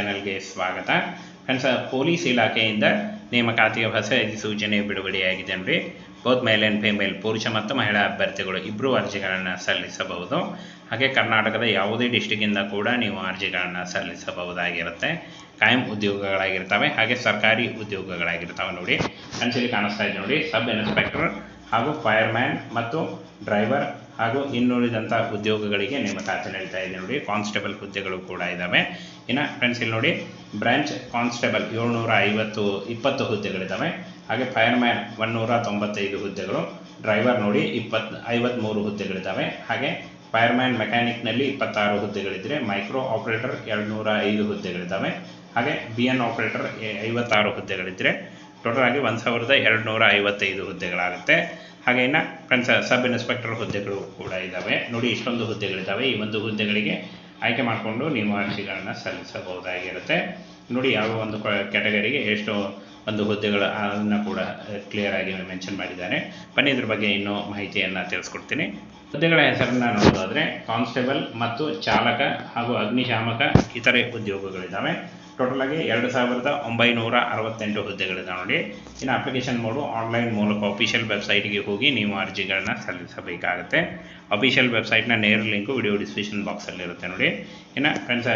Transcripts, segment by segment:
ಚಾನೆಲ್ಗೆ ಸ್ವಾಗತ. Friends, police ಇಲಾಖೆಯಿಂದ ನೇಮಕಾತಿಯ ಹೊಸ ಅಧಿಸೂಚನೆ ಬಿಡುಗಡೆಯಾಗಿದೆ ಅಂದರೆ ಬೋತ್ ಮೇಲ್ ಆ್ಯಂಡ್ ಫಿಮೇಲ್ ಪುರುಷ ಮತ್ತು ಮಹಿಳಾ ಅಭ್ಯರ್ಥಿಗಳು ಇಬ್ಬರು ಅರ್ಜಿಗಳನ್ನು ಸಲ್ಲಿಸಬಹುದು. ಹಾಗೆ ಕರ್ನಾಟಕದ ಯಾವುದೇ ಡಿಸ್ಟಿಕ್ಕಿಂದ ಕೂಡ ನೀವು ಅರ್ಜಿಗಳನ್ನು ಸಲ್ಲಿಸಬಹುದಾಗಿರುತ್ತೆ. ಕಾಯಂ ಉದ್ಯೋಗಗಳಾಗಿರ್ತವೆ, ಹಾಗೆ ಸರ್ಕಾರಿ ಉದ್ಯೋಗಗಳಾಗಿರ್ತವೆ ನೋಡಿ. ಇಲ್ಲಿ ಕಾಣಿಸ್ತಾ ಇದೆ ನೋಡಿ, ಸಬ್ ಇನ್ಸ್ಪೆಕ್ಟರ್ ಹಾಗೂ ಫೈರ್ಮ್ಯಾನ್ ಮತ್ತು ಡ್ರೈವರ್ ಹಾಗೂ ಇನ್ನುಳಿದಂಥ ಉದ್ಯೋಗಗಳಿಗೆ ನೇಮಕಾತಿ ನಡೀತಾ ಇದೆ ನೋಡಿ. ಕಾನ್ಸ್ಟೇಬಲ್ ಹುದ್ದೆಗಳು ಕೂಡ ಇದ್ದಾವೆ ಇನ್ನು ಫ್ರೆಂಡ್ಸ್ ಇಲ್ಲಿ ನೋಡಿ, ಬ್ರಾಂಚ್ ಕಾನ್ಸ್ಟೇಬಲ್ ಏಳ್ನೂರ ಐವತ್ತು, ಇಪ್ಪತ್ತು ಹುದ್ದೆಗಳಿದ್ದಾವೆ ಹಾಗೆ ಫೈರ್ಮ್ಯಾನ್ ಒನ್ನೂರ ತೊಂಬತ್ತೈದು ಹುದ್ದೆಗಳು. ಡ್ರೈವರ್ ನೋಡಿ ಇಪ್ಪತ್ತು ಐವತ್ತ್ಮೂರು ಹುದ್ದೆಗಳಿದ್ದಾವೆ ಹಾಗೆ ಫೈರ್ಮ್ಯಾನ್ ಮೆಕ್ಯಾನಿಕ್ನಲ್ಲಿ ಇಪ್ಪತ್ತಾರು ಹುದ್ದೆಗಳಿದ್ದರೆ ಮೈಕ್ರೋ ಆಪ್ರೇಟರ್ ಎರಡುನೂರ ಐದು ಹುದ್ದೆಗಳಿದ್ದಾವೆ ಹಾಗೆ ಬಿ ಎನ್ ಆಪ್ರೇಟರ್ ಐವತ್ತಾರು ಹುದ್ದೆಗಳಿದ್ದರೆ ಟೋಟಲ್ ಆಗಿ ಒಂದು ಸಾವಿರದ ಎರಡು ನೂರ ಐವತ್ತೈದು ಹುದ್ದೆಗಳಾಗುತ್ತೆ. ಹಾಗೆ ಇನ್ನು ಫ್ರೆಂಡ್ಸ್ ಸಬ್ ಇನ್ಸ್ಪೆಕ್ಟರ್ ಹುದ್ದೆಗಳು ಕೂಡ ಇದ್ದಾವೆ ನೋಡಿ, ಇಷ್ಟೊಂದು ಹುದ್ದೆಗಳಿದ್ದಾವೆ ಈ ಒಂದು ಹುದ್ದೆಗಳಿಗೆ ಆಯ್ಕೆ ಮಾಡಿಕೊಂಡು ನೀವು ಅರ್ಜಿಗಳನ್ನು ಸಲ್ಲಿಸಬಹುದಾಗಿರುತ್ತೆ. ನೋಡಿ, ಯಾವ ಒಂದು ಕ್ಯಾಟಗರಿಗೆ ಎಷ್ಟು ಒಂದು ಹುದ್ದೆಗಳ, ಅದನ್ನು ಕೂಡ ಕ್ಲಿಯರ್ ಆಗಿ ಮೆನ್ಷನ್ ಮಾಡಿದ್ದಾರೆ. ಬನ್ನಿ, ಇದ್ರ ಬಗ್ಗೆ ಇನ್ನೂ ಮಾಹಿತಿಯನ್ನು ತಿಳಿಸ್ಕೊಡ್ತೀನಿ. ಹುದ್ದೆಗಳ ಹೆಸರನ್ನು ನೋಡೋದಾದರೆ, ಕಾನ್ಸ್ಟೇಬಲ್ ಮತ್ತು ಚಾಲಕ ಹಾಗೂ ಅಗ್ನಿಶಾಮಕ, ಇತರೆ ಉದ್ಯೋಗಗಳಿದ್ದಾವೆ ಟೋಟಲ್ ಆಗಿ ಎರಡು ಸಾವಿರದ ಒಂಬೈನೂರ ಅರವತ್ತೆಂಟು ಹುದ್ದೆಗಳಿದೆ ನೋಡಿ. ಇನ್ನು ಅಪ್ಲಿಕೇಶನ್ ಮೋಡು ಆನ್ಲೈನ್ ಮೂಲಕ ಅಫಿಷಿಯಲ್ ವೆಬ್ಸೈಟ್ಗೆ ಹೋಗಿ ನೀವು ಅರ್ಜಿಗಳನ್ನ ಸಲ್ಲಿಸಬೇಕಾಗುತ್ತೆ. ಅಫಿಷಿಯಲ್ ವೆಬ್ಸೈಟ್ನ ನೇರ ಲಿಂಕು ವಿಡಿಯೋ ಡಿಸ್ಕ್ರಿಪ್ಷನ್ ಬಾಕ್ಸಲ್ಲಿರುತ್ತೆ ನೋಡಿ. ಇನ್ನು ಫ್ರೆಂಡ್ಸ್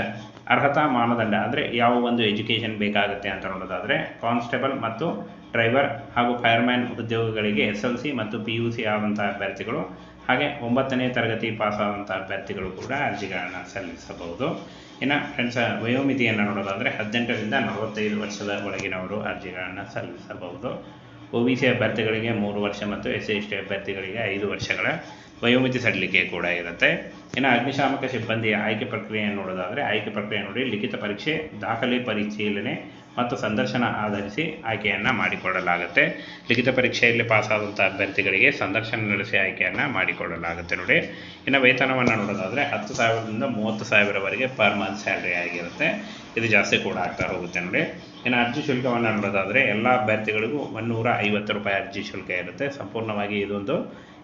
ಅರ್ಹತಾ ಮಾನದಂಡ ಅಂದರೆ ಯಾವ ಒಂದು ಎಜುಕೇಷನ್ ಬೇಕಾಗುತ್ತೆ ಅಂತ ನೋಡೋದಾದರೆ ಕಾನ್ಸ್ಟೇಬಲ್ ಮತ್ತು ಡ್ರೈವರ್ ಹಾಗೂ ಫೈರ್ಮ್ಯಾನ್ ಉದ್ಯೋಗಗಳಿಗೆ ಎಸ್ ಎಲ್ ಸಿ ಮತ್ತು ಪಿ ಯು ಸಿ ಆದಂಥ ಅಭ್ಯರ್ಥಿಗಳು ಹಾಗೆ ಒಂಬತ್ತನೇ ತರಗತಿ ಪಾಸ್ ಆದಂಥ ಅಭ್ಯರ್ಥಿಗಳು ಕೂಡ ಅರ್ಜಿಗಳನ್ನು ಸಲ್ಲಿಸಬಹುದು. ಇನ್ನು ಫ್ರೆಂಡ್ಸ್ ವಯೋಮಿತಿಯನ್ನು ನೋಡೋದಾದರೆ ಹದಿನೆಂಟರಿಂದ ನಲವತ್ತೈದು ವರ್ಷದ ಒಳಗಿನವರು ಅರ್ಜಿಗಳನ್ನು ಸಲ್ಲಿಸಬಹುದು. ಒ ಬಿ ಸಿ ಅಭ್ಯರ್ಥಿಗಳಿಗೆ ಮೂರು ವರ್ಷ ಮತ್ತು ಎಸ್ ಸಿ ಎಸ್ ಟಿ ಅಭ್ಯರ್ಥಿಗಳಿಗೆ ಐದು ವರ್ಷಗಳ ವಯೋಮಿತಿ ಸಡಿಲಿಕೆ ಕೂಡ ಇರುತ್ತೆ. ಇನ್ನು ಅಗ್ನಿಶಾಮಕ ಸಿಬ್ಬಂದಿಯ ಆಯ್ಕೆ ಪ್ರಕ್ರಿಯೆಯನ್ನು ನೋಡೋದಾದರೆ, ಆಯ್ಕೆ ಪ್ರಕ್ರಿಯೆ ನೋಡಿ, ಲಿಖಿತ ಪರೀಕ್ಷೆ, ದಾಖಲೆ ಪರಿಶೀಲನೆ ಮತ್ತು ಸಂದರ್ಶನ ಆಧರಿಸಿ ಆಯ್ಕೆಯನ್ನು ಮಾಡಿಕೊಳ್ಳಲಾಗುತ್ತೆ. ಲಿಖಿತ ಪರೀಕ್ಷೆಯಲ್ಲಿ ಪಾಸಾದಂಥ ಅಭ್ಯರ್ಥಿಗಳಿಗೆ ಸಂದರ್ಶನ ನಡೆಸಿ ಆಯ್ಕೆಯನ್ನು ಮಾಡಿಕೊಳ್ಳಲಾಗುತ್ತೆ ನೋಡಿ. ಇನ್ನು ವೇತನವನ್ನು ನೋಡೋದಾದರೆ ಹತ್ತು ಸಾವಿರದಿಂದ ಮೂವತ್ತು ಸಾವಿರವರೆಗೆ ಪರ್ ಮಂತ್ ಸ್ಯಾಲ್ರಿ ಆಗಿರುತ್ತೆ. ಇದು ಜಾಸ್ತಿ ಕೂಡ ಆಗ್ತಾ ಹೋಗುತ್ತೆ ನೋಡಿ. ಇನ್ನು ಅರ್ಜಿ ಶುಲ್ಕವನ್ನು ನೋಡೋದಾದರೆ ಎಲ್ಲ ಅಭ್ಯರ್ಥಿಗಳಿಗೂ ಒಂದೂರ ಐವತ್ತು ರೂಪಾಯಿ ಅರ್ಜಿ ಶುಲ್ಕ ಇರುತ್ತೆ. ಸಂಪೂರ್ಣವಾಗಿ ಇದೊಂದು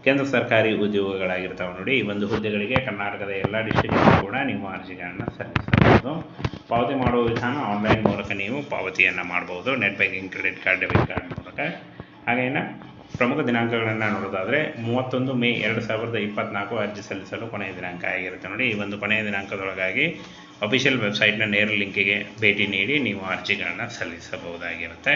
ಕೇಂದ್ರ ಸರ್ಕಾರಿ ಉದ್ಯೋಗಗಳಾಗಿರ್ತಾವೆ ನೋಡಿ. ಈ ಒಂದು ಹುದ್ದೆಗಳಿಗೆ ಕರ್ನಾಟಕದ ಎಲ್ಲ ಡಿಸ್ಟ್ರಿಕ್ಟ್ ಕೂಡ ನಿಮ್ಮ ಅರ್ಜಿಗಳನ್ನು ಸಲ್ಲಿಸಬಹುದು. ಪಾವತಿ ಮಾಡುವ ವಿಧಾನ ಆನ್ಲೈನ್ ಮೂಲಕ ನೀವು ಪಾವತಿಯನ್ನು ಮಾಡಬಹುದು net banking credit card debit card ಮೂಲಕ. ಹಾಗೇನ ಪ್ರಮುಖ ದಿನಾಂಕಗಳನ್ನು ನೋಡೋದಾದರೆ ಮೂವತ್ತೊಂದು ಮೇ ಎರಡು ಸಾವಿರದ ಇಪ್ಪತ್ತ್ನಾಲ್ಕು ಅರ್ಜಿ ಸಲ್ಲಿಸಲು ಕೊನೆಯ ದಿನಾಂಕ ಆಗಿರುತ್ತೆ ನೋಡಿ. ಈ ಒಂದು ಕೊನೆಯ ದಿನಾಂಕದೊಳಗಾಗಿ ಅಫಿಷಿಯಲ್ ವೆಬ್ಸೈಟ್ನ ನೇರ ಲಿಂಕಿಗೆ ಭೇಟಿ ನೀಡಿ ನೀವು ಅರ್ಜಿಗಳನ್ನು ಸಲ್ಲಿಸಬಹುದಾಗಿರುತ್ತೆ.